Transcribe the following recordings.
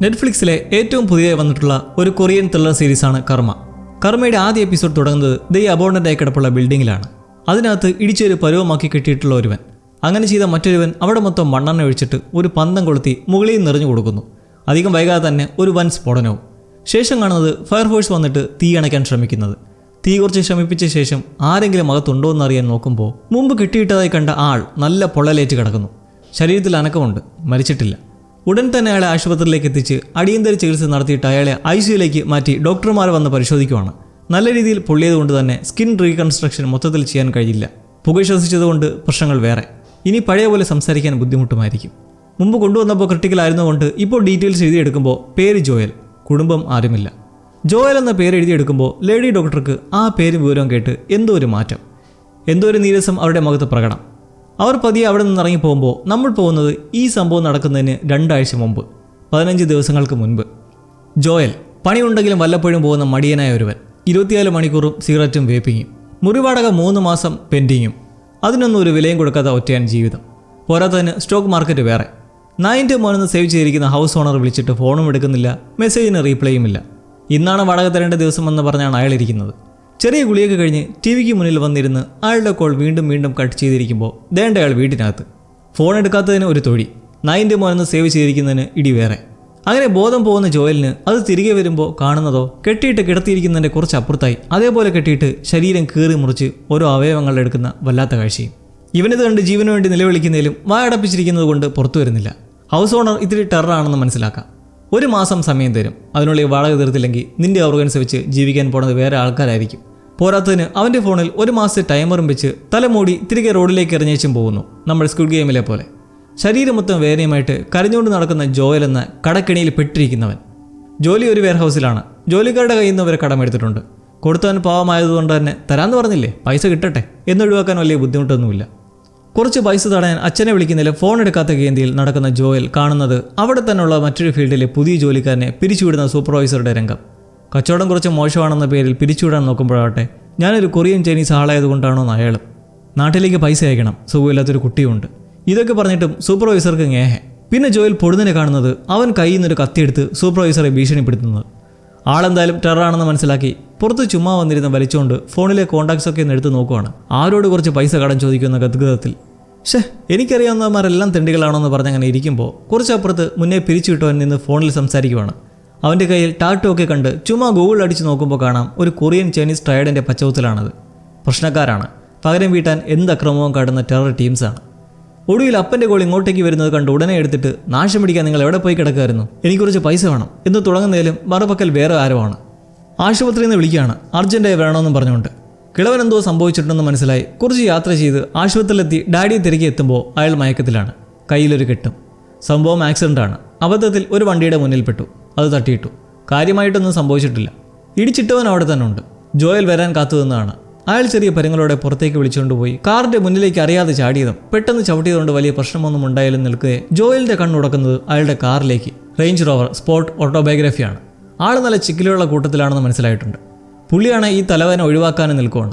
നെറ്റ്ഫ്ലിക്സിലെ ഏറ്റവും പുതിയതായി വന്നിട്ടുള്ള ഒരു കൊറിയൻ ത്രില്ലർ സീരീസാണ് കർമ്മ. കർമ്മയുടെ ആദ്യ എപ്പിസോഡ് തുടങ്ങുന്നത് ദൈ അബോണ്ടന്റായി കിടപ്പുള്ള ബിൽഡിങ്ങിലാണ്. അതിനകത്ത് ഇടിച്ചൊരു പരുവമാക്കി കെട്ടിയിട്ടുള്ള ഒരുവൻ. അങ്ങനെ ചെയ്ത മറ്റൊരുവൻ അവിടെ മൊത്തം മണ്ണെണ്ണ ഒഴിച്ചിട്ട് ഒരു പന്തം കൊളുത്തി മുകളിൽ നിറഞ്ഞു കൊടുക്കുന്നു. അധികം വൈകാതെ തന്നെ ഒരു വൻ സ്ഫോടനവും. ശേഷം കാണുന്നത് ഫയർഫോഴ്സ് വന്നിട്ട് തീ അണയ്ക്കാൻ ശ്രമിക്കുന്നത്. തീ കുറച്ച് ശമിപ്പിച്ച ശേഷം ആരെങ്കിലും അകത്തുണ്ടോ എന്നറിയാൻ നോക്കുമ്പോൾ മുമ്പ് കിട്ടിയിട്ടതായി കണ്ട ആൾ നല്ല പൊള്ളലേറ്റ് കിടക്കുന്നു. ശരീരത്തിൽ അനക്കമുണ്ട്. മരിച്ചിട്ടില്ല. ഉടൻ തന്നെ അയാളെ ആശുപത്രിയിലേക്ക് എത്തിച്ച് അടിയന്തര ചികിത്സ നടത്തിയിട്ട് അയാളെ ഐ സിയുലേക്ക് മാറ്റി ഡോക്ടർമാർ വന്ന് പരിശോധിക്കുവാണ്. നല്ല രീതിയിൽ പൊള്ളിയതുകൊണ്ട് തന്നെ സ്കിൻ റീകൺസ്ട്രക്ഷൻ മൊത്തത്തിൽ ചെയ്യാൻ കഴിയില്ല. പുക ശ്വസിച്ചതുകൊണ്ട് പ്രശ്നങ്ങൾ വേറെ. ഇനി പഴയ പോലെ സംസാരിക്കാൻ ബുദ്ധിമുട്ടുമായിരിക്കും. മുമ്പ് കൊണ്ടുവന്നപ്പോൾ ക്രിട്ടിക്കൽ ആയിരുന്നുകൊണ്ട് ഇപ്പോൾ ഡീറ്റെയിൽസ് എഴുതിയെടുക്കുമ്പോൾ പേര് ജോയൽ. കുടുംബം ആരുമില്ല. ജോയൽ എന്ന പേര് എഴുതിയെടുക്കുമ്പോൾ ലേഡി ഡോക്ടർക്ക് ആ പേര് വിവരവും കേട്ട് എന്തോ ഒരു മാറ്റം. എന്തോ ഒരു നീരസം അവരുടെ മുഖത്ത് പ്രകടം. അവർ പതിയെ അവിടെ നിന്ന് ഇറങ്ങി പോകുമ്പോൾ നമ്മൾ പോകുന്നത് ഈ സംഭവം നടക്കുന്നതിന് രണ്ടാഴ്ച മുമ്പ് പതിനഞ്ച് ദിവസങ്ങൾക്ക് മുൻപ്. ജോയൽ പണിയുണ്ടെങ്കിലും വല്ലപ്പോഴും പോകുന്ന മടിയനായ ഒരുവൻ. ഇരുപത്തിനാല് മണിക്കൂറും സിഗരറ്റും വേപ്പിങ്ങും. മുറിവാടക മൂന്ന് മാസം പെൻഡിങ്ങും. അതിനൊന്നും ഒരു വിലയും കൊടുക്കാത്ത ഒറ്റയാണ് ജീവിതം. പോരാത്തതിന് സ്റ്റോക്ക് മാർക്കറ്റ് വേറെ. നയന്റെ മോനെന്ന് സേവ് ചെയ്തിരിക്കുന്ന ഹൗസ് ഓണർ വിളിച്ചിട്ട് ഫോണും എടുക്കുന്നില്ല മെസ്സേജിന് റീപ്ലേയും ഇല്ല. ഇന്നാണ് വാടക തരേണ്ട ദിവസം എന്ന് പറഞ്ഞാണ് അയാൾ ഇരിക്കുന്നത്. ചെറിയ ഗുളിയൊക്കെ കഴിഞ്ഞ് ടി വിക്ക് മുന്നിൽ വന്നിരുന്ന് അയാളുടെ കോൾ വീണ്ടും വീണ്ടും കട്ട് ചെയ്തിരിക്കുമ്പോൾ ദേണ്ട അയാൾ വീട്ടിനകത്ത്. ഫോൺ എടുക്കാത്തതിന് ഒരു തൊഴി നയന്റെ മോനെന്ന് സേവ് ചെയ്തിരിക്കുന്നതിന് ഇടി വേറെ. അങ്ങനെ ബോധം പോകുന്ന ജോയലിന് അത് തിരികെ വരുമ്പോൾ കാണുന്നതോ കെട്ടിയിട്ട് കിടത്തിയിരിക്കുന്നതിന്റെ കുറച്ച് അപ്പുറത്തായി അതേപോലെ കെട്ടിയിട്ട് ശരീരം കീറി മുറിച്ച് ഓരോ അവയവങ്ങൾ എടുക്കുന്ന വല്ലാത്ത കാഴ്ചയും. ഇവനിത് കണ്ട് ജീവന് വേണ്ടി നിലവിളിക്കുന്നതിലും വായടപ്പിച്ചിരിക്കുന്നത് കൊണ്ട് പുറത്തു വരുന്നില്ല. ഹൗസ് ഓണർ ഇത്തിരി ടെററാണെന്ന് മനസ്സിലാക്കാം. ഒരു മാസം സമയം തരും. അതിനുള്ളിൽ വാടക തീർത്തില്ലെങ്കിൽ നിന്റെ ഓർഗൻസ് വെച്ച് ജീവിക്കാൻ പോണത് വേറെ ആൾക്കാരായിരിക്കും. പോരാത്തതിന് അവന്റെ ഫോണിൽ ഒരു മാസത്തെ ടൈമറും വെച്ച് തലമൂടി തിരികെ റോഡിലേക്ക് എറിഞ്ഞേച്ചും പോകുന്നു. നമ്മൾ സ്കൂൾ ഗെയിമിലെ പോലെ. ശരീരം മൊത്തം വേദനയുമായിട്ട് കരഞ്ഞുകൊണ്ട് നടക്കുന്ന ജോയൽ എന്ന കടക്കിണിയിൽ പെട്ടിരിക്കുന്നവൻ. ജോലി ഒരു വെയർഹൗസിലാണ് ജോലിക്കാരുടെ കയ്യിൽ നിന്ന് അവരെ കടമെടുത്തിട്ടുണ്ട് കൊടുത്തവൻ പാവമായതുകൊണ്ട് തന്നെ തരാമെന്ന് പറഞ്ഞില്ലേ? പൈസ കിട്ടട്ടെ. എന്നൊഴിവാക്കാൻ വലിയ ബുദ്ധിമുട്ടൊന്നുമില്ല. കുറച്ച് പൈസ തടയാൻ അച്ഛനെ വിളിക്കുന്നതിൽ ഫോൺ എടുക്കാത്ത കേന്ദ്രയിൽ നടക്കുന്ന ജോയൽ കാണുന്നത് അവിടെ തന്നെയുള്ള മറ്റൊരു ഫീൽഡിലെ പുതിയ ജോലിക്കാരനെ പിരിച്ചുവിടുന്ന സൂപ്പർവൈസറുടെ രംഗം. കച്ചവടം കുറച്ച് മോശമാണെന്ന പേരിൽ പിരിച്ചുവിടാൻ നോക്കുമ്പോഴാവട്ടെ ഞാനൊരു കൊറിയൻ ചൈനീസ് ആളായതുകൊണ്ടാണോന്ന് അയാളും. നാട്ടിലേക്ക് പൈസ അയക്കണം. സുഖമില്ലാത്തൊരു കുട്ടിയുണ്ട്. ഇതൊക്കെ പറഞ്ഞിട്ടും സൂപ്പർവൈസർക്ക് ngേഹെ പിന്നെ ജോയൽ പൊടുന്നതിനെ കാണുന്നത് അവൻ കയ്യിൽ നിന്നൊരു കത്തിയെടുത്ത് സൂപ്പർവൈസറെ ഭീഷണിപ്പെടുത്തുന്നത്. ആളെന്തായാലും ടെററാണെന്ന് മനസ്സിലാക്കി പുറത്ത് ചുമ്മാ വന്നിരുന്ന വലിച്ചുകൊണ്ട് ഫോണിലെ കോൺടാക്ട്സ് ഒക്കെ ഒന്ന് എടുത്ത് നോക്കുവാണ്. ആരോട് കുറച്ച് പൈസ കടം ചോദിക്കുന്ന ഗദ്ഗതത്തിൽ ഷേ എനിക്കറിയാവുന്നവന്മാരെല്ലാം തെണ്ടികളാണോ എന്ന് പറഞ്ഞങ്ങനെ ഇരിക്കുമ്പോൾ കുറച്ചപ്പുറത്ത് മുന്നേ പിരിച്ചുവിട്ടവൻ നിന്ന് ഫോണിൽ സംസാരിക്കുവാണ്. അവന്റെ കയ്യിൽ ടാറ്റു ഒക്കെ കണ്ട് ചുമ്മാ ഗൂഗിൾ അടിച്ച് നോക്കുമ്പോൾ കാണാം ഒരു കൊറിയൻ ചൈനീസ് ട്രയഡിന്റെ പച്ചവത്തിലാണത്. പ്രശ്നക്കാരാണ്. പകരം വീട്ടാൻ എന്ത് അക്രമവും കാട്ടുന്ന ടെറർ ടീംസാണ് ഒടുവിൽ അപ്പന്റെ കോൾ ഇങ്ങോട്ടേക്ക് വരുന്നത് കണ്ട് ഉടനെ എടുത്തിട്ട് നാശം പിടിക്കാൻ നിങ്ങൾ എവിടെ പോയി കിടക്കുമായിരുന്നു എനിക്ക് കുറച്ച് പൈസ വേണം. എന്ന് തുടങ്ങുന്നതിലും മറുപക്കൽ വേറെ ആരുമാണ് ആശുപത്രിയിൽ നിന്ന് വിളിക്കുകയാണ്. അർജന്റായി വേണമെന്നും പറഞ്ഞുകൊണ്ട്. കിളവൻ എന്തോ സംഭവിച്ചിട്ടുണ്ടെന്ന് മനസ്സിലായി. കുറച്ച് യാത്ര ചെയ്ത് ആശുപത്രിയിലെത്തി ഡാഡിയെ തിരികെ എത്തുമ്പോൾ അയാൾ മയക്കത്തിലാണ്. കയ്യിലൊരു കെട്ടും. സംഭവം ആക്സിഡന്റാണ് അബദ്ധത്തിൽ ഒരു വണ്ടിയുടെ മുന്നിൽപ്പെട്ടു. അത് തട്ടിയിട്ടു. കാര്യമായിട്ടൊന്നും സംഭവിച്ചിട്ടില്ല. ഇടിച്ചിട്ടവൻ അവിടെ തന്നെ ഉണ്ട്. ജോയൽ വരാൻ കാത്തു നിന്നാണ് അയാൾ ചെറിയ പരങ്ങളോടെ പുറത്തേക്ക് വിളിച്ചുകൊണ്ട് പോയി. കാറിന്റെ മുന്നിലേക്ക് അറിയാതെ ചാടിയതും പെട്ടെന്ന് ചവിട്ടിയതുകൊണ്ട് വലിയ പ്രശ്നമൊന്നും ഉണ്ടായാലും നിൽക്കുകയെ ജോയലിന്റെ കണ്ണുടക്കുന്നത് അയാളുടെ കാറിലേക്ക്. റേഞ്ച് റോവർ സ്പോർട്ട് ഓട്ടോബയോഗ്രഫിയാണ്. ആൾ നല്ല ചിക്കിലുള്ള കൂട്ടത്തിലാണെന്ന് മനസ്സിലായിട്ടുണ്ട്. പുള്ളിയാണ് ഈ തലവേന ഒഴിവാക്കാനും നിൽക്കുവാണ്.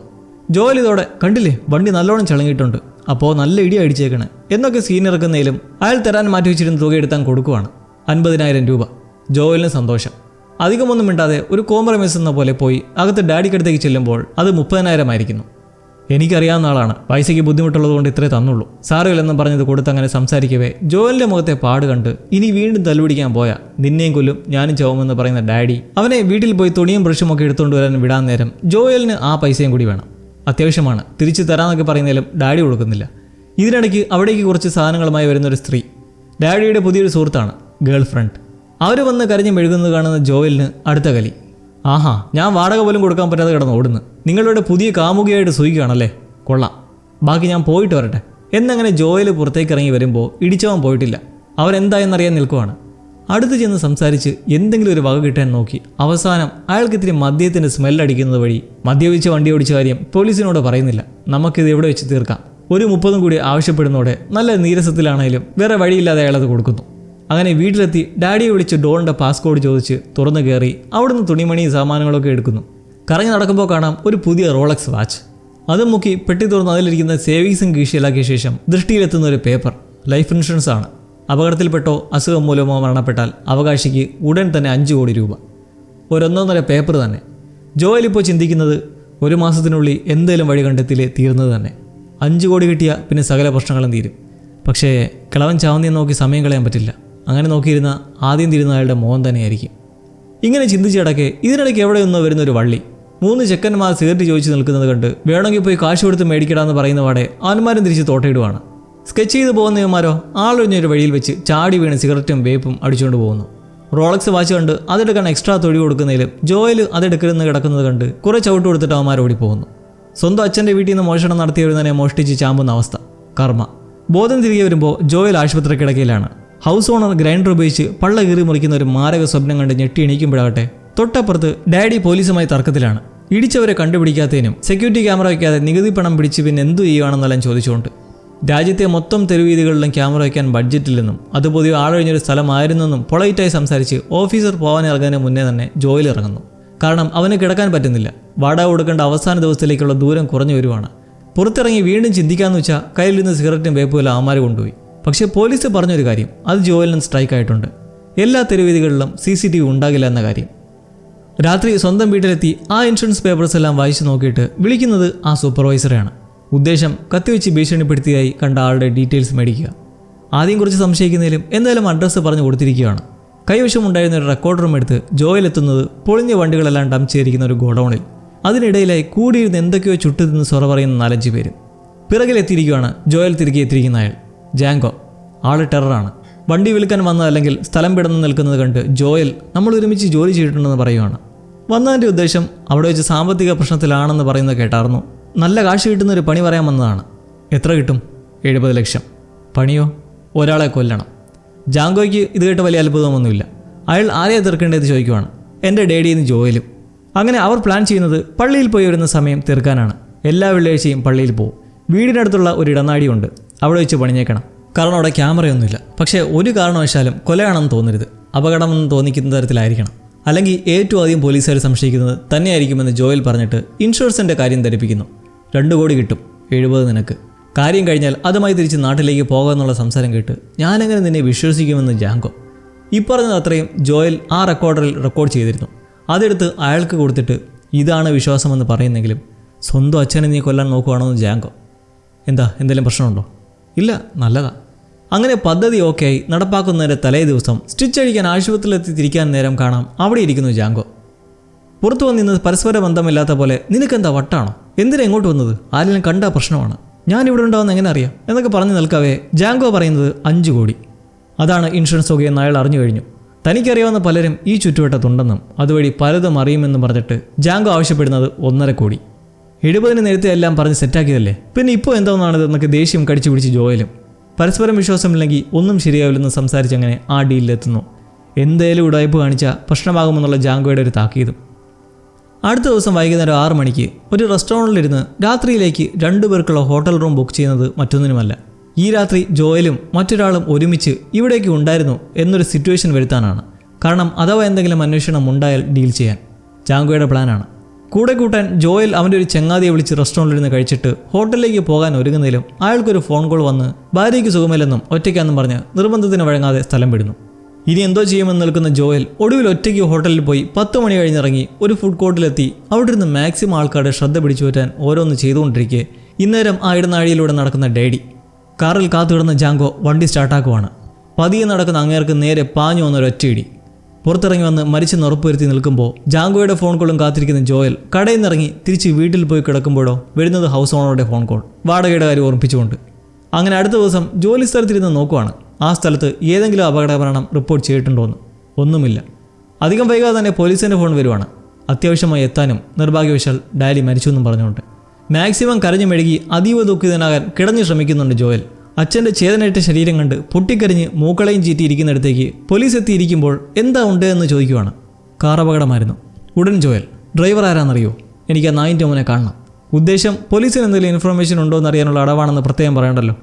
ജോലി ഇതോടെ കണ്ടില്ലേ വണ്ടി നല്ലോണം ചളങ്ങിയിട്ടുണ്ട്. അപ്പോൾ നല്ല ഇടി അടിച്ചേക്കണേ. എന്നൊക്കെ സീൻ ഇറക്കുന്നതിലും അയാൾ തരാൻ മാറ്റി വെച്ചിരുന്ന തുക എടുത്താൻ കൊടുക്കുവാണ്. അൻപതിനായിരം രൂപ. ജോയലിന് സന്തോഷം. അധികമൊന്നും മിണ്ടാതെ ഒരു കോംപ്രമൈസ് എന്ന പോലെ പോയി അകത്ത് ഡാഡിക്കടുത്തേക്ക് ചെല്ലുമ്പോൾ അത് മുപ്പതിനായിരം ആയിരിക്കുന്നു. എനിക്കറിയാവുന്ന ആളാണ്. പൈസയ്ക്ക് ബുദ്ധിമുട്ടുള്ളതുകൊണ്ട് ഇത്രേ തന്നുള്ളൂ. സാറുകളെന്നും പറഞ്ഞത് കൊടുത്ത് അങ്ങനെ സംസാരിക്കവേ. ജോവലിന്റെ മുഖത്തെ പാട് കണ്ട് ഇനി വീണ്ടും തല്ലുപിടിക്കാൻ പോയാ. നിന്നെയും കൊല്ലും ഞാനും ചാവുമെന്ന് പറയുന്ന ഡാഡി. അവനെ വീട്ടിൽ പോയി തുണിയും ബ്രഷും ഒക്കെ എടുത്തുകൊണ്ട് വരാൻ വിടാൻ നേരം ജോയലിന് ആ പൈസയും കൂടി വേണം. അത്യാവശ്യമാണ്. തിരിച്ചു തരാമെന്നൊക്കെ പറയുന്നതിലും ഡാഡി കൊടുക്കുന്നില്ല. ഇതിനിടയ്ക്ക് അവിടേക്ക് കുറച്ച് സാധനങ്ങളുമായി വരുന്ന ഒരു സ്ത്രീ. ഡാഡിയുടെ പുതിയൊരു സുഹൃത്താണ് ഗേൾ ഫ്രണ്ട് അവർ വന്ന് കരഞ്ഞ് മെഴുകുന്നത് കാണുന്ന ജോയലിന് അടുത്ത കലി. ആഹാ ഞാൻ വാടക പോലും കൊടുക്കാൻ പറ്റാതെ കിടന്ന് ഓടുന്നു. നിങ്ങളുടെ പുതിയ കാമുകിയായിട്ട് സൂയിക്കുകയാണല്ലേ കൊള്ളാം. ബാക്കി ഞാൻ പോയിട്ട് വരട്ടെ. എന്നങ്ങനെ ജോയിൽ പുറത്തേക്ക് ഇറങ്ങി വരുമ്പോൾ ഇടിച്ചവൻ പോയിട്ടില്ല. അവരെന്തായെന്നറിയാൻ നിൽക്കുവാണ്. അടുത്ത് ചെന്ന് സംസാരിച്ച് എന്തെങ്കിലും ഒരു വക കിട്ടാൻ നോക്കി. അവസാനം അയാൾക്ക് ഇത്തിരി മദ്യത്തിന്റെ സ്മെല്ലടിക്കുന്നത് വഴി മദ്യപിച്ച് വണ്ടി ഓടിച്ച കാര്യം പോലീസിനോട് പറയുന്നില്ല. നമുക്കിത് എവിടെ വെച്ച് തീർക്കാം? ഒരു മുപ്പതും കൂടി ആവശ്യപ്പെടുന്നതോടെ നല്ല നീരസത്തിലാണെങ്കിലും വേറെ വഴിയില്ലാതെ അയാളത് കൊടുക്കുന്നു. അങ്ങനെ വീട്ടിലെത്തി ഡാഡിയെ വിളിച്ച് ഡോളിന്റെ പാസ്കോഡ് ചോദിച്ച് തുറന്നു കയറി അവിടുന്ന് തുണിമണി സാമാനങ്ങളൊക്കെ എടുക്കുന്നു. കറങ്ങി നടക്കുമ്പോൾ കാണാം ഒരു പുതിയ റോളക്സ് വാച്ച്. അത് മുക്കി പെട്ടി തുറന്ന് അതിലിരിക്കുന്ന സേവിങ്സും കീശയിലാക്കിയ ശേഷം ദൃഷ്ടിയിലെത്തുന്ന ഒരു പേപ്പർ. ലൈഫ് ഇൻഷുറൻസ് ആണ്. അപകടത്തിൽപ്പെട്ടോ അസുഖം മൂലമോ മരണപ്പെട്ടാൽ അവകാശിക്ക് ഉടൻ തന്നെ അഞ്ച് കോടി രൂപ. ഒരൊന്നൊന്നര പേപ്പർ തന്നെ. ജോയൽ ഇപ്പോൾ ചിന്തിക്കുന്നത് ഒരു മാസത്തിനുള്ളിൽ എന്തേലും വഴി കണ്ടെത്തിയില്ലേ തീർന്നത് തന്നെ. അഞ്ച് കോടി കിട്ടിയ പിന്നെ സകല പ്രശ്നങ്ങളും തീരും. പക്ഷേ കിളവൻ ചാവുന്നേ നോക്കി സമയം കളയാൻ പറ്റില്ല. അങ്ങനെ നോക്കിയിരുന്ന ആദ്യം തിരുന്ന അയാളുടെ മോൻ തന്നെയായിരിക്കും. ഇങ്ങനെ ചിന്തിച്ചിടക്കെ ഇതിനിടയ്ക്ക് എവിടെ നിന്നോ വരുന്ന ഒരു വള്ളി. മൂന്ന് ചെക്കന്മാർ സിഗരറ്റ് ചോദിച്ച് നിൽക്കുന്നത് കണ്ട് വേണമെങ്കിൽ പോയി കാശ് കൊടുത്ത് മേടിക്കടാന്ന് പറയുന്ന പാടെ അവന്മാരും തിരിച്ച് തോട്ടയിടുവാണ്. സ്കെച്ച് ചെയ്ത് പോകുന്നവന്മാരോ ആളൊഴിഞ്ഞൊരു വഴിയിൽ വെച്ച് ചാടി വീണ് സിഗരറ്റും വേപ്പും അടിച്ചുകൊണ്ട് പോകുന്നു. റോളക്സ് വാച്ച് കണ്ട് അതെടുക്കാൻ എക്സ്ട്രാ തൊഴി കൊടുക്കുന്നതിലും ജോയിൽ അതെടുക്കരുന്ന് കിടക്കുന്നത് കണ്ട് കുറേ ചവിട്ട് കൊടുത്തിട്ട് അവന്മാർ ഓടിപ്പോകുന്നു. സ്വന്തം അച്ഛന്റെ വീട്ടിൽ നിന്ന് മോഷണം നടത്തിയവരുന്നതിനെ മോഷ്ടിച്ച് ചാമ്പുന്ന അവസ്ഥ. കർമ്മ. ബോധം തിരികെ വരുമ്പോൾ ജോയൽ ആശുപത്രി കിടക്കയിലാണ് ഹൗസ് ഓണർ ഗ്രൈൻഡർ ഉപയോഗിച്ച് പള്ള കീറി മുറിക്കുന്ന ഒരു മാരക സ്വപ്നം കണ്ട് ഞെട്ടി എണീക്കുമ്പോഴാകട്ടെ തൊട്ടപ്പുറത്ത് ഡാഡി പോലീസുമായി തർക്കത്തിലാണ്. ഇടിച്ചവരെ കണ്ടുപിടിക്കാത്തതിനും സെക്യൂരിറ്റി ക്യാമറ വയ്ക്കാതെ നികുതി പണം പിടിച്ച് പിന്നെ എന്തു ചെയ്യുവാണെന്നെല്ലാം ചോദിച്ചുകൊണ്ട്. രാജ്യത്തെ മൊത്തം തെരുവീതികളിലും ക്യാമറ വയ്ക്കാൻ ബഡ്ജറ്റില്ലെന്നും അത് പൊതുവെ ആളൊഴിഞ്ഞൊരു സ്ഥലമായിരുന്നെന്നും പൊളൈറ്റായി സംസാരിച്ച് ഓഫീസർ പോകാൻ ഇറങ്ങുന്നതിന് മുന്നേ തന്നെ ജോയിൽ ഇറങ്ങുന്നു കാരണം അവന് കിടക്കാൻ പറ്റുന്നില്ല. വാടക കൊടുക്കേണ്ട അവസാന ദിവസത്തിലേക്കുള്ള ദൂരം കുറഞ്ഞു വരുവാണ്. പുറത്തിറങ്ങി വീണ്ടും ചിന്തിക്കാന്ന് വെച്ചാൽ കയ്യിൽ നിന്ന് സിഗരറ്റും വേപ്പുമെല്ലാം ആമാർ കൊണ്ടുപോയി. പക്ഷേ പോലീസ് പറഞ്ഞൊരു കാര്യം അത് ജോയലിന് സ്ട്രൈക്ക് ആയിട്ടുണ്ട് എല്ലാ തെരുവീതികളിലും സി സി ടി വി ഉണ്ടാകില്ല എന്ന കാര്യം. രാത്രി സ്വന്തം വീട്ടിലെത്തി ആ ഇൻഷുറൻസ് പേപ്പേഴ്സ് എല്ലാം വായിച്ചു നോക്കിയിട്ട് വിളിക്കുന്നത് ആ സൂപ്പർവൈസറെയാണ്. ഉദ്ദേശം കത്തിവെച്ച് ഭീഷണിപ്പെടുത്തിയായി കണ്ട ആളുടെ ഡീറ്റെയിൽസ് മേടിക്കുക. ആദ്യം കുറച്ച് സംശയിക്കുന്നതിലും എന്തായാലും അഡ്രസ്സ് പറഞ്ഞു കൊടുത്തിരിക്കുകയാണ്. കൈവശമുണ്ടായിരുന്ന ഒരു റെക്കോർഡ് റൂം എടുത്ത് ജോയിലെത്തുന്നത് പൊളിഞ്ഞ വണ്ടികളെല്ലാം ഡംപ് ചെയ്തിരിക്കുന്ന ഒരു ഗോഡൌണിൽ. അതിനിടയിലായി കൂടിയിരുന്ന് എന്തൊക്കെയോ ചുട്ടുതിന്ന് സ്വറ പറയുന്ന നാലഞ്ച് പേര്. പിറകിലെത്തിയിരിക്കുകയാണ് ജോയൽ തിരികെ എത്തിയിരിക്കുന്ന അയാൾ. ജാങ്കോ. ആൾ ടെററാണ്. വണ്ടി വിൽക്കാൻ വന്നതല്ലെങ്കിൽ സ്ഥലം പിടന്ന് നിൽക്കുന്നത് കണ്ട് ജോയൽ നമ്മൾ ഒരുമിച്ച് ജോലി ചെയ്തിട്ടുണ്ടെന്ന് പറയുവാണ്. വന്നതിന്റെ ഉദ്ദേശം അവിടെ വെച്ച് സാമ്പത്തിക പ്രശ്നത്തിലാണെന്ന് പറയുന്നത് കേട്ടായിരുന്നു നല്ല കാശ് കിട്ടുന്ന ഒരു പണി പറയാൻ വന്നതാണ്. എത്ര കിട്ടും? എഴുപത് ലക്ഷം. പണിയോ? ഒരാളെ കൊല്ലണം. ജാങ്കോയ്ക്ക് ഇത് കേട്ട് വലിയ അത്ഭുതമൊന്നുമില്ല. അയാൾ ആരെ തീർക്കേണ്ടത് ചോദിക്കുവാണ്. എന്റെ ഡേഡിന്ന് ജോയലും. അങ്ങനെ അവർ പ്ലാൻ ചെയ്യുന്നത് പള്ളിയിൽ പോയി വരുന്ന സമയം തീർക്കാനാണ്. എല്ലാ വെള്ളിയാഴ്ചയും പള്ളിയിൽ പോകും വീടിനടുത്തുള്ള ഒരു ഇടനാഴിയുണ്ട് അവിടെ വെച്ച് പണിഞ്ഞേക്കണം. കാരണം അവിടെ ക്യാമറയൊന്നുമില്ല. പക്ഷേ ഒരു കാരണവശാലും കൊലയാണെന്ന് തോന്നരുത്. അപകടമെന്ന് തോന്നിക്കുന്ന തരത്തിലായിരിക്കണം. അല്ലെങ്കിൽ ഏറ്റവും ആദ്യം പോലീസുകാർ സംശയിക്കുന്നത് തന്നെയായിരിക്കുമെന്ന് ജോയൽ പറഞ്ഞിട്ട് ഇൻഷുറൻസിന്റെ കാര്യം ധരിപ്പിക്കുന്നു. രണ്ട് കോടി കിട്ടും. എഴുപത് നിനക്ക്. കാര്യം കഴിഞ്ഞാൽ അതുമായി തിരിച്ച് നാട്ടിലേക്ക് പോകാമെന്നുള്ള സംസാരം കേട്ട് ഞാനെങ്ങനെ നിന്നെ വിശ്വസിക്കുമെന്ന് ജാങ്കോ. ഈ പറഞ്ഞത് അത്രയും ജോയൽ ആ റെക്കോർഡറിൽ റെക്കോർഡ് ചെയ്തിരുന്നു. അതെടുത്ത് അയാൾക്ക് കൊടുത്തിട്ട് ഇതാണ് വിശ്വാസമെന്ന് പറയുന്നെങ്കിലും സ്വന്തം അച്ഛനെ നീ കൊല്ലാൻ നോക്കുവാണോ എന്ന് ജാങ്കോ. എന്താ? എന്തെങ്കിലും പ്രശ്നമുണ്ടോ? ഇല്ല നല്ലതാ. അങ്ങനെ പദ്ധതി ഓക്കെ ആയി നടപ്പാക്കുന്നതിന്റെ തലേ ദിവസം സ്റ്റിച്ച് അഴിക്കാൻ ആശുപത്രിയിലെത്തി തിരിക്കാൻ നേരം കാണാം. അവിടെ ഇരിക്കുന്നു ജാങ്കോ. പുറത്തു വന്നിരുന്നത് പരസ്പര ബന്ധമില്ലാത്ത പോലെ നിനക്കെന്താ വട്ടാണോ? എന്തിനാ എങ്ങോട്ട് വന്നത്? ആരെങ്കിലും കണ്ട പ്രശ്നമാണ്. ഞാൻ ഇവിടെ ഉണ്ടാവുന്ന എങ്ങനെ അറിയാം? എന്നൊക്കെ പറഞ്ഞു നിൽക്കവേ ജാങ്കോ പറയുന്നത് അഞ്ച് കോടി. അതാണ് ഇൻഷുറൻസ് തുകയെന്ന് അയാൾ അറിഞ്ഞു കഴിഞ്ഞു. തനിക്കറിയാവുന്ന പലരും ഈ ചുറ്റുവട്ടത്തുണ്ടെന്നും അതുവഴി പലതും അറിയുമെന്നും പറഞ്ഞിട്ട് ജാങ്കോ ആവശ്യപ്പെടുന്നത് ഒന്നര കോടി. എഴുപതിന് നേരത്തെ എല്ലാം പറഞ്ഞ് സെറ്റാക്കിയതല്ലേ? പിന്നെ ഇപ്പോൾ എന്താണെന്നാണിത് എന്നൊക്കെ ദേഷ്യം കടിച്ചു പിടിച്ച് ജോയലും. പരസ്പരം വിശ്വാസമില്ലെങ്കിൽ ഒന്നും ശരിയാവില്ലെന്ന് സംസാരിച്ച് അങ്ങനെ ആ ഡീലിലെത്തുന്നു. എന്തേലും ഉടായ്പ കാണിച്ച പ്രശ്നമാകുമെന്നുള്ള ജാങ്കോയുടെ ഒരു താക്കീതും. അടുത്ത ദിവസം വൈകുന്നേരം ആറ് മണിക്ക് ഒരു റെസ്റ്റോറന്റിലിരുന്ന് രാത്രിയിലേക്ക് രണ്ടുപേർക്കുള്ള ഹോട്ടൽ റൂം ബുക്ക് ചെയ്യുന്നത് മറ്റൊന്നിനുമല്ല. ഈ രാത്രി ജോയലും മറ്റൊരാളും ഒരുമിച്ച് ഇവിടേക്ക് ഉണ്ടായിരുന്നു എന്നൊരു സിറ്റുവേഷൻ വരുത്താനാണ്. കാരണം അഥവാ എന്തെങ്കിലും അന്വേഷണം ഉണ്ടായാൽ ഡീൽ ചെയ്യാൻ. ജാങ്കോയുടെ പ്ലാനാണ്. കൂടെ കൂട്ടാൻ ജോയൽ അവന്റെ ഒരു ചങ്ങാതിയെ വിളിച്ച് റെസ്റ്റോറന്റിലിരുന്ന് കഴിച്ചിട്ട് ഹോട്ടലിലേക്ക് പോകാൻ ഒരുങ്ങുന്നതിലും അയാൾക്കൊരു ഫോൺ കോൾ വന്ന് ഭാര്യയ്ക്ക് സുഖമില്ലെന്നും ഒറ്റയ്ക്കാന്നും പറഞ്ഞ് നിർബന്ധത്തിന് വഴങ്ങാതെ സ്ഥലം വിടുന്നു. ഇനി എന്തോ ചെയ്യുമെന്ന് നിൽക്കുന്ന ജോയൽ ഒടുവിൽ ഒറ്റയ്ക്ക് ഹോട്ടലിൽ പോയി പത്ത് മണി കഴിഞ്ഞിറങ്ങി ഒരു ഫുഡ് കോർട്ടിലെത്തി അവിടെ ഇരുന്ന് മാക്സിമം ആൾക്കാരുടെ ശ്രദ്ധ പിടിച്ചു പറ്റാൻ ഓരോന്ന് ചെയ്തുകൊണ്ടിരിക്കെ. ഇന്നേരം ആ ഇടനാഴിയിലൂടെ നടക്കുന്ന ഡേഡി. കാറിൽ കാത്തുകിടന്ന ജാങ്കോ വണ്ടി സ്റ്റാർട്ടാക്കുവാണ് പതിയെ നടക്കുന്ന അങ്ങേർക്ക് നേരെ പാഞ്ഞു വന്ന ഒരൊറ്റയിടി പുറത്തിറങ്ങി വന്ന് മരിച്ചെന്ന് ഉറപ്പുവരുത്തി നിൽക്കുമ്പോൾ ജാങ്കോയുടെ ഫോൺ കോളും കാത്തിരിക്കുന്ന ജോയൽ കടയിൽ നിന്നിറങ്ങി തിരിച്ച് വീട്ടിൽ പോയി കിടക്കുമ്പോഴോ വരുന്നത് ഹൗസ് ഓണറുടെ ഫോൺ കോൾ. വാടകയുടെ കാര്യം ഓർമ്മിപ്പിച്ചുകൊണ്ട്. അങ്ങനെ അടുത്ത ദിവസം ജോലി സ്ഥലത്തിരുന്ന് നോക്കുവാണ്. ആ സ്ഥലത്ത് ഏതെങ്കിലും അപകടമരണം റിപ്പോർട്ട് ചെയ്തിട്ടുണ്ടോ എന്ന് ഒന്നുമില്ല. അധികം വൈകാതെ തന്നെ പോലീസിന്റെ ഫോൺ വരുവാണ്. അത്യാവശ്യമായി എത്താനും നിർഭാഗ്യവശാൽ ഡാലി മരിച്ചു എന്നും പറഞ്ഞുകൊണ്ട്. മാക്സിമം കരഞ്ഞു മെഴുകി അതീവ ദുഃഖിതനാകാൻ കിടഞ്ഞു ശ്രമിക്കുന്നുണ്ട് ജോയൽ. അച്ഛന്റെ ചേതനേറ്റ ശരീരം കണ്ട് പൊട്ടിക്കരഞ്ഞ് മൂക്കളയും ചീറ്റിയിരിക്കുന്നിടത്തേക്ക് പോലീസ് എത്തിയിരിക്കുമ്പോൾ എന്താ ഉണ്ട് എന്ന് ചോദിക്കുവാണ്. കാർ അപകടമായിരുന്നു. ഉടൻ ജോയൽ ഡ്രൈവർ ആരാണെന്നറിയോ എനിക്ക് ആ നായിന്റെ മോനെ കാണണം. ഉദ്ദേശം പോലീസിന് എന്തെങ്കിലും ഇൻഫർമേഷൻ ഉണ്ടോ എന്ന് എന്നറിയാനുള്ള അടവാണെന്ന് പ്രത്യേകം പറയണ്ടല്ലോ.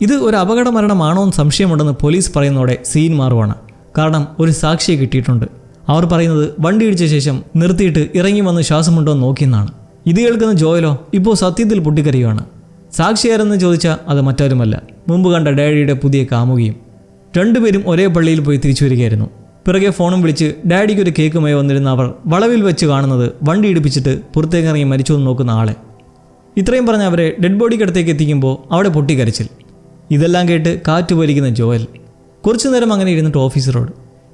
ഇത് ഒരു അപകട മരണമാണോ എന്ന് സംശയമുണ്ടെന്ന് പോലീസ് പറയുന്നതോടെ സീൻ മാറുവാണ്. കാരണം ഒരു സാക്ഷിയെ കിട്ടിയിട്ടുണ്ട്. അവർ പറയുന്നത് വണ്ടി ഇടിച്ച ശേഷം നിർത്തിയിട്ട് ഇറങ്ങി വന്ന് ശ്വാസമുണ്ടോ എന്ന് നോക്കിയെന്നാണ്. ഇത് കേൾക്കുന്ന ജോയലോ ഇപ്പോൾ സത്യത്തിൽ പൊട്ടിക്കരയുവാണ്. സാക്ഷിയാരെന്ന് ചോദിച്ചാൽ അത് മറ്റാരുമല്ല. മുമ്പ് കണ്ട ഡാഡിയുടെ പുതിയ കാമുകിയും. രണ്ടുപേരും ഒരേ പള്ളിയിൽ പോയി തിരിച്ചു വരികയായിരുന്നു. പിറകെ ഫോണും വിളിച്ച് ഡാഡിക്ക് ഒരു കേക്കുമായി വന്നിരുന്ന അവർ വളവിൽ വെച്ച് കാണുന്നത് വണ്ടി ഇടിപ്പിച്ചിട്ട് പുറത്തേക്ക് ഇറങ്ങി മരിച്ചു എന്ന് നോക്കുന്ന ആളെ. ഇത്രയും പറഞ്ഞ് അവരെ ഡെഡ് ബോഡിക്കടുത്തേക്ക് എത്തിക്കുമ്പോൾ അവിടെ പൊട്ടിക്കരച്ചിൽ. ഇതെല്ലാം കേട്ട് കാറ്റ് വലിക്കുന്ന ജോയൽ. കുറച്ചു നേരം അങ്ങനെ ഇരുന്നിട്ട് ഓഫീസറോട്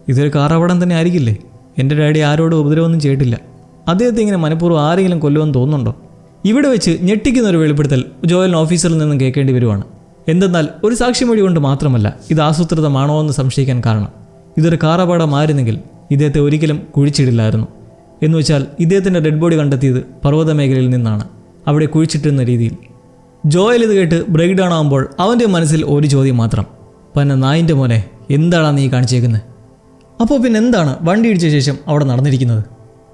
ഇതൊരു കാർ അപകടം തന്നെ ആയിരിക്കില്ലേ? എന്റെ ഡാഡി ആരോടും ഉപദ്രവമൊന്നും ചെയ്തിട്ടില്ല. അദ്ദേഹത്തെ ഇങ്ങനെ മനഃപൂർവം ആരെങ്കിലും കൊല്ലുമെന്ന് തോന്നുന്നുണ്ടോ? ഇവിടെ വെച്ച് ഞെട്ടിക്കുന്ന ഒരു വെളിപ്പെടുത്തൽ ജോയലിന് ഓഫീസറിൽ നിന്നും കേൾക്കേണ്ടി വരുവാണ്. എന്തെന്നാൽ ഒരു സാക്ഷിമൊഴി കൊണ്ട് മാത്രമല്ല ഇത് ആസൂത്രിതമാണോ എന്ന് സംശയിക്കാൻ കാരണം. ഇതൊരു കാർ അപകടമായിരുന്നെങ്കിൽ ഇദ്ദേഹത്തെ ഒരിക്കലും കുഴിച്ചിടില്ലായിരുന്നു. എന്നുവെച്ചാൽ ഇദ്ദേഹത്തിന്റെ ഡെഡ് ബോഡി കണ്ടെത്തിയത് പർവത മേഖലയിൽ നിന്നാണ്. അവിടെ കുഴിച്ചിട്ടിരുന്ന രീതിയിൽ. ജോയൽ ഇത് കേട്ട് ബ്രേക്ക് ഡൗൺ ആകുമ്പോൾ അവന്റെ മനസ്സിൽ ഒരു ചോദ്യം മാത്രം. പന്ന നായിന്റെ മോനെ എന്താണ് നീ കാണിച്ചേക്കുന്നത് അപ്പോൾ പിന്നെ എന്താണ് വണ്ടി ഇടിച്ച ശേഷം അവിടെ നടന്നിരിക്കുന്നത്.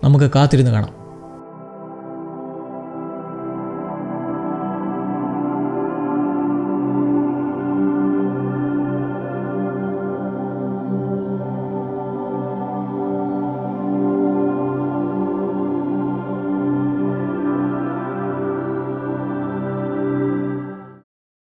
നമുക്ക് കാത്തിരുന്ന് കാണാം.